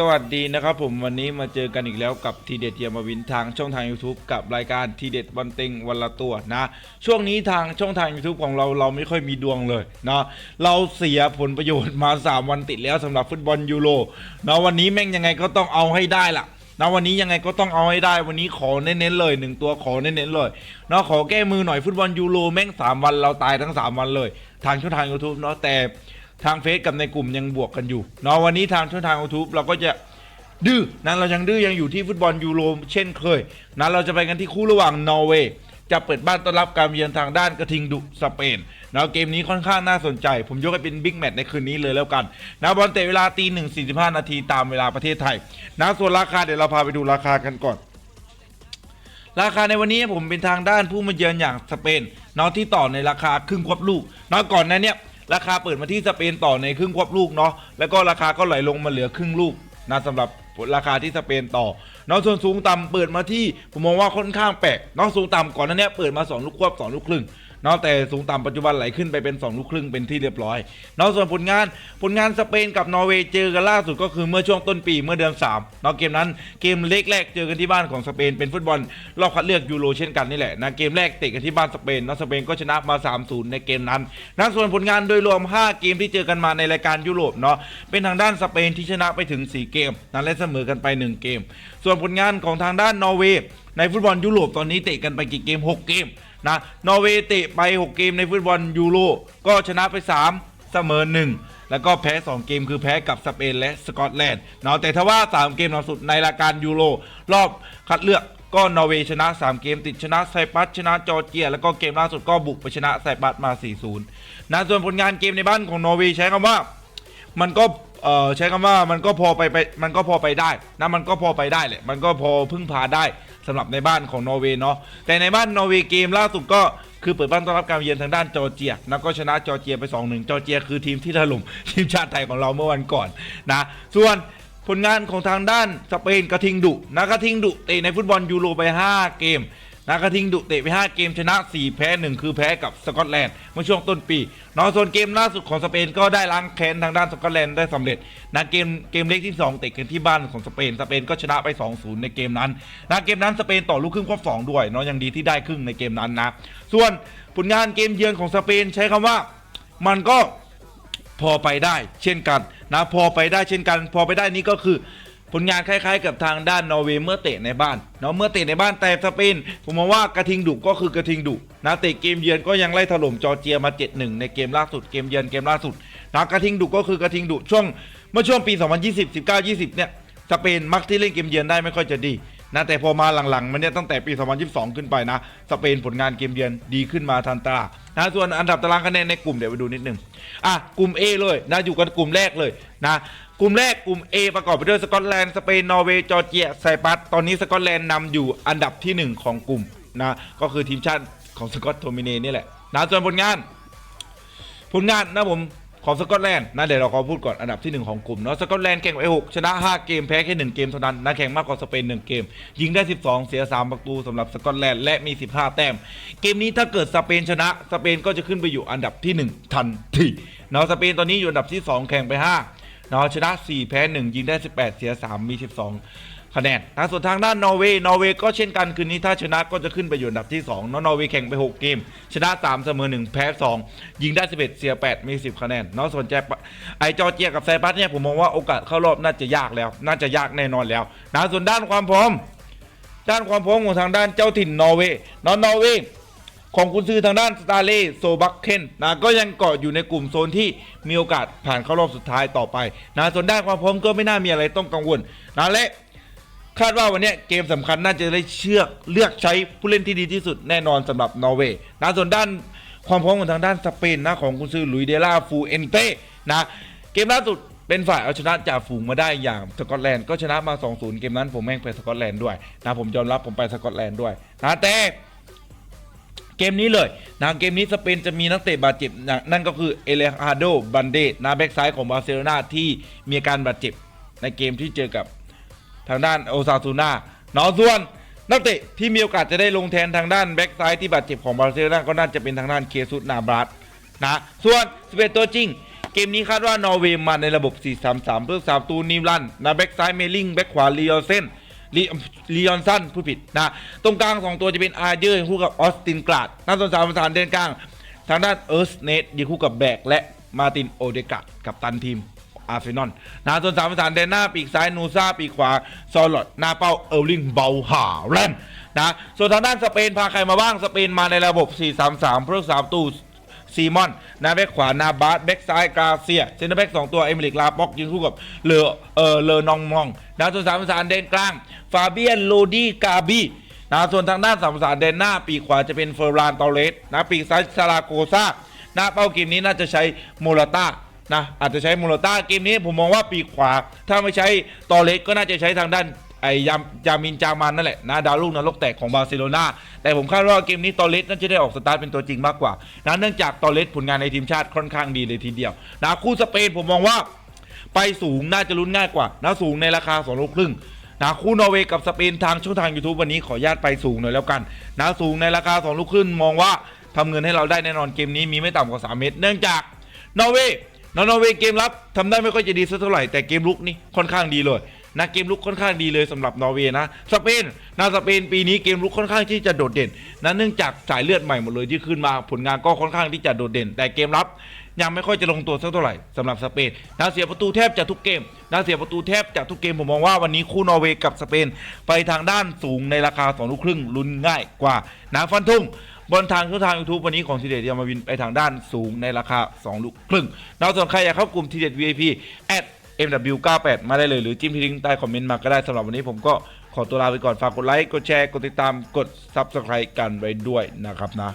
สวัสดีนะครับผมวันนี้มาเจอกันอีกแล้วกับทีเด็ดเยยมาวินทางช่องทาง YouTube กับรายการทีเด็ดบอลเต็งวันละตัวนะ ช่วงนี้ทางช่องทาง YouTube ของเราเราไม่ค่อยมีดวงเลยนะเราเสียผลประโยชน์มา 3 วันติดแล้วสำหรับฟุตบอลยูโรนะวันนี้แม่งยังไงก็ต้องเอาให้ได้ล่ะนะวันนี้ยังไงก็ต้องเอาให้ได้วันนี้ขอเน้นๆเลยหนึ่งตัวขอเน้นๆเลยเนาะขอแก้มือหน่อยฟุตบอลยูโรแม่งสามวันเราตายทั้งสามวันเลย ทางช่องทาง YouTube เนาะแต่ ทางเฟซกับในกลุ่มยังบวกกันอยู่เนาะวันนี้ทางช่องทาง YouTube เราก็จะดื้อนะเรายังดื้อยังอยู่ที่ฟุตบอลยูโรเช่นเคยนะเราจะไปกันที่คู่ระหว่างนอร์เวย์จะเปิดบ้านต้อนรับการเยือนทางด้านกระทิงดุสเปนนะเกมนี้ค่อนข้างน่าสนใจ ผมยกให้เป็นบิ๊กแมตช์ในคืนนี้เลยแล้วกันนะบอลเตะเวลาตีหนึ่งสี่สิบห้านาทีตามเวลาประเทศไทยนะส่วนราคาเดี๋ยวเราพาไปดูราคากันก่อน ราคาในวันนี้ผมเป็นทางด้านผู้มาเยือนอย่างสเปนนาะที่ต่อในราคาครึ่งควบลูกนาะก่อนนั้นเนี่ย ราคาเปิดมาที่สเปนต่อในครึ่งควบลูกเนาะแล้วก็ราคาก็ไหลลงมาเหลือครึ่งลูกนะสำหรับราคาที่สเปนต่อเนาะส่วนสูงต่ำเปิดมาที่ผมมองว่าค่อนข้างแปลกเนาะสูงต่ำก่อนนั้นเนี่ยเปิดมาสองลูกควบสองลูกครึ่ง เนาะแต่สูงต่ำปัจจุบันไหลขึ้นไปเป็น2ลูกครึ่งเป็นที่เรียบร้อยเนาะส่วนผลงานผลงานสเปนกับนอร์เวย์เจอกันล่าสุดก็คือเมื่อช่วงต้นปีเมื่อเดือน3เนาะเกมนั้นเกมเล็กแรกเจอกันที่บ้านของสเปนเป็นฟุตบอลรอบคัดเลือกยูโรเช่นกันนี่แหละนะเกมแรกเตะกันที่บ้านสเปนเนาะสเปนก็ชนะมา 3-0 ในเกมนั้นนะส่วนผลงานโดยรวม 5 เกมที่เจอกันมาในรายการยุโรปเนาะเป็นทางด้านสเปนที่ชนะไปถึง 4 เกมนะและเสมอกันไป 1 เกม ส่วนผลงานของทางด้านนอร์เวย์ในฟุตบอลยุโรปตอนนี้เตะกันไปกี่เกม 6 เกม นะนอร์เวย์เตะไป 6 เกมในฟุตบอลยูโรก็ชนะไป 3 เสมอ 1 แล้วก็แพ้ 2 เกมคือแพ้กับสเปนและสกอตแลนด์เนาะแต่ถ้าว่า 3 เกมล่าสุดในรายการยูโรรอบคัดเลือกก็นอร์เวย์ชนะ 3 เกมติดชนะไซปรัสชนะจอร์เจีย แล้วก็เกมล่าสุดก็บุกไปชนะไซปรัสมา 4-0 นะส่วนผลงานเกมในบ้านของนอร์เวย์ใช้คำว่ามันก็ใช้คำว่ามันก็พอไปไปมันก็พอไปได้นะมันก็พอไปได้แหละมันก็พอพึ่งพาได้ สำหรับในบ้านของนอร์เวย์เนาะแต่ในบ้านนอร์เวย์เกมล่าสุดก็คือเปิดบ้านต้อนรับการเยือนทางด้านจอร์เจีย แล้วก็ชนะจอร์เจียไป 2-1 จอร์เจียคือทีมที่ถล่มทีมชาติไทยของเราเมื่อวันก่อนนะส่วนผลงานของทางด้านสเปนกระทิงดุนะกระทิงดุเตะในฟุตบอลยูโรไป 5 เกม นากระทิงดุเตะไป 5 เกมชนะ 4 แพ้ 1 คือแพ้กับสกอตแลนด์เมื่อช่วงต้นปีนอะส่วนเกมล่าสุดของสเปนก็ได้ล้างแค้นทางด้านสกอตแลนด์ได้สำเร็จนะเกมเกมเล็กที่ 2 เตะกันที่บ้านของสเปนสเปนก็ชนะไป 2-0 ในเกมนั้นนะเกมนั้นสเปนต่อลูกครึ่งควบสองด้วยเนาะยังดีที่ได้ครึ่งในเกมนั้นนะส่วนผลงานเกมเยือนของสเปนใช้คำว่ามันก็พอไปได้เช่นกันนะพอไปได้เช่นกัน พอไปได้นี่ก็คือ ผลงานคล้ายๆ กับทางด้านนอร์เวย์เมื่อเตะในบ้านเนาะเมื่อเตะในบ้านแต่สเปนผมมองว่ากระทิงดุก็คือกระทิงดุนะเตะเกมเยือนก็ยังไล่ถล่มจอร์เจียมา 7-1 ในเกมล่าสุดเกมเยือนเกมล่าสุดนะกระทิงดุก็คือกระทิงดุช่วงเมื่อช่วงปี 2020 19 20 เนี่ยสเปนมักที่เล่นเกมเยือนได้ไม่ค่อยจะดีนะแต่พอมาหลังๆมันเนี่ยตั้งแต่ปี 2022 ขึ้นไปนะสเปนผลงานเกมเยือนดีขึ้นมาทันตา นะส่วนอันดับตารางคะแนนในกลุ่มเดี๋ยวไปดูนิดนึงอะกลุ่ม A เลยนะอยู่กันกลุ่มแรกเลยนะกลุ่มแรกกลุ่ม A ประกอบไปด้วยสกอตแลนด์สเปนนอร์เวย์จอร์เจียไซปรัสตอนนี้สกอตแลนด์นำอยู่อันดับที่ 1 ของกลุ่มนะก็คือทีมชาติของสกอตโทมิเนนี่แหละนะส่วนผลงาน ผลงานนะผม ของสกอตแลนด์นะเดี๋ยวเราขอพูดก่อนอันดับที่ 1 ของกลุ่มเนาะสกอตแลนด์แข่งไป6ชนะ 5 เกมแพ้แค่1เกมเท่านั้นนะแข่งมากกว่าสเปน1เกม ยิงได้ 12 เสีย 3 ประตูสำหรับสกอตแลนด์และมี 15 แต้ม เกมนี้ถ้าเกิดสเปนชนะสเปนก็จะขึ้นไปอยู่อันดับที่ 1 ทันทีเนาะสเปนตอนนี้อยู่อันดับที่ 2 แข่งไป5เนาะชนะ 4 แพ้ 1 ยิงได้ 18 เสีย 3 มี 12 คะแนนนะส่วนทางด้านนอร์เวย์นอร์เวย์ก็เช่นกันคืนนี้ถ้าชนะก็จะขึ้นไปอยู่อันดับที่2เนาะนอร์เวย์แข่งไป 6 เกม ชนะ 3 เสมอ 1 แพ้ 2 ยิงได้ 11 เสีย 8 มี 10 คะแนนเนาะส่วนแจไอจอเจียกับไซปัสเนี่ยผมมองว่าโอกาสเข้ารอบน่าจะยากแล้ว น่าจะยากแน่นอนแล้วนะส่วนด้านความพร้อม ด้านความพร้อมของทางด้านเจ้าถิ่นนอร์เวย์เนาะนอร์เวย์ของกุนซือทางด้านสตาร์เล่โซบักเคนนะก็ยังเกาะอยู่ในกลุ่มโซนที่มีโอกาสผ่านเข้ารอบสุดท้ายต่อไปนะส่วนด้านความพร้อมก็ไม่น่ามีอะไรต้องกังวลนะและ คาดว่าวันนี้เกมสำคัญน่าจะได้เชือกเลือกใช้ผู้เล่นที่ดีที่สุดแน่นอนสำหรับนอร์เวย์นะส่วนด้านความพร้อมของทางด้านสเปนนะของกุนซือลุยเดล่าฟูเอนเต้นะเกมล่าสุดเป็นฝ่ายเอาชนะจ่าฝูงมาได้อย่างสกอตแลนด์ก็ชนะมา 2-0 เกมนั้นผมแม่งไปสกอตแลนด์ด้วยนะผมยอมรับผมไปสกอตแลนด์ด้วยนะแต่เกมนี้เลยนะเกมนี้สเปนจะมีนักเตะบาดเจ็บนะนั่นก็คือเอเลฮาโดบันเดนะแบ็กซ้ายของบาร์เซโลนาที่มีอาการบาดเจ็บในเกมที่เจอกับ ทางด้านโอซาซูนาเนาะส่วนนักเตะที่มีโอกาสจะได้ลงแทนทางด้านแบ็กซ้ายที่บาดเจ็บของบาร์เซโลนาก็น่าจะเป็นทางด้านเคซุสนาบรัสนะส่วนสเปนตัวจริง เกมนี้คาดว่านอร์เวย์มาในระบบ 4-3-3 เพื่อสามตูนิวลันนะแบ็กซ้ายเมลิงแบ็กขวาลีออนเซนลีลีออนสันผู้ผิดนะตรงกลาง2ตัวจะเป็นอาเยอร์คู่กับออสตินกลาดหน้าสนสามประสานเดินกลาง ทางด้านเอิร์ธเนทยืนคู่กับแบกและมาตินโอเดกากับตันทีม อาร์เซนอลนะส่วนสามประสานเดนหน้าปีกซ้ายนูซาปีกขวาซอลลอดหน้าเป้าเอลลิงเบาหาแลนด์นะส่วนทางด้านสเปนพาใครมาบ้างสเปนมาในระบบ 4-3-3เพื่อสามตู้ซีมอนหน้าแบ็กขวานาบาสแบ็กซ้ายกาเซียเซนเตอร์แบ็กสองตัว เอมิลิกลาป็อกยืนคู่กับเลอเออเลอนองมองนะส่วนสามประสานเดนกลาง ฟาเบียนโลดีกาบีนะส่วนทางด้านสามประสานเดนหน้า ปีกขวาจะเป็นเฟอร์รานตอเลสนะปีกซ้ายซาราโกซาหน้าเป้าเกมนี้น่าจะใช้โมราต้า นะอาจจะใช้มูลต้าเกมนี้ผมมองว่าปีกขวา ถ้าไม่ใช้ตอเล็กก็น่าจะใช้ทางด้านไอ้ยามยามินจามันนั่นแหละนะดาวลูกนรกแตกของบาร์เซโลนาแต่ผมคาดว่าเกมนี้ตอเล็กน่าจะได้ออกสตาร์ทเป็นตัวจริงมากกว่านะเนื่องจากตอเล็กผลงานในทีมชาติค่อนข้างดีเลยทีเดียวนะคู่สเปนผมมองว่าไปสูงน่าจะลุ้นง่ายกว่านะสูงในราคา2ลูกครึ่งนะคู่นอร์เวย์กับสเปนทางช่องทาง YouTube วันนี้ขออนุญาตไปสูงหน่อยแล้วกันนะสูงในราคา2ลูกครึ่งมองว่าทำเงินให้เราได้แน่นอนเกมนี้มีไม่ต่ำกว่า3เม็ดเนื่องจากนอร์เวย์ นอร์เวย์เกมรับทำได้ไม่ค่อยจะดีสักเท่าไหร่แต่เกมลุกนี่ค่อนข้างดีเลยนะเกมลุกค่อนข้างดีเลยสำหรับนอร์เวย์นะสเปนนะสเปนปีนี้เกมลุกค่อนข้างที่จะโดดเด่นนะเนื่องจากสายเลือดใหม่หมดเลยที่ขึ้นมาผลงานก็ค่อนข้างที่จะโดดเด่น แต่เกมรับยังไม่ค่อยจะลงตัวสักเท่าไหร่สำหรับสเปนนาเสียประตูแทบจะทุกเกมนาเสียประตูแทบจะทุกเกมผมมองว่าวันนี้คู่นอร์เวย์กับสเปนไปทางด้านสูงในราคา2ลูกครึ่งลุ้นง่ายกว่านาฟันทุ่ง บนทางช่องทางยูทูบวันนี้ของทีเด็ดยามาวินไปทางด้านสูงในราคา 2 ลูกครึ่งเราส่วนใครอยากเข้ากลุ่มทีเด็ด VIP at mw98 มาได้เลยหรือจิ้มที่ลิงก์ใต้คอมเมนต์มาก็ได้สำหรับวันนี้ผมก็ขอตัวลาไปก่อนฝากกดไลค์กดแชร์กดติดตามกด Subscribe กันไว้ด้วยนะครับนะ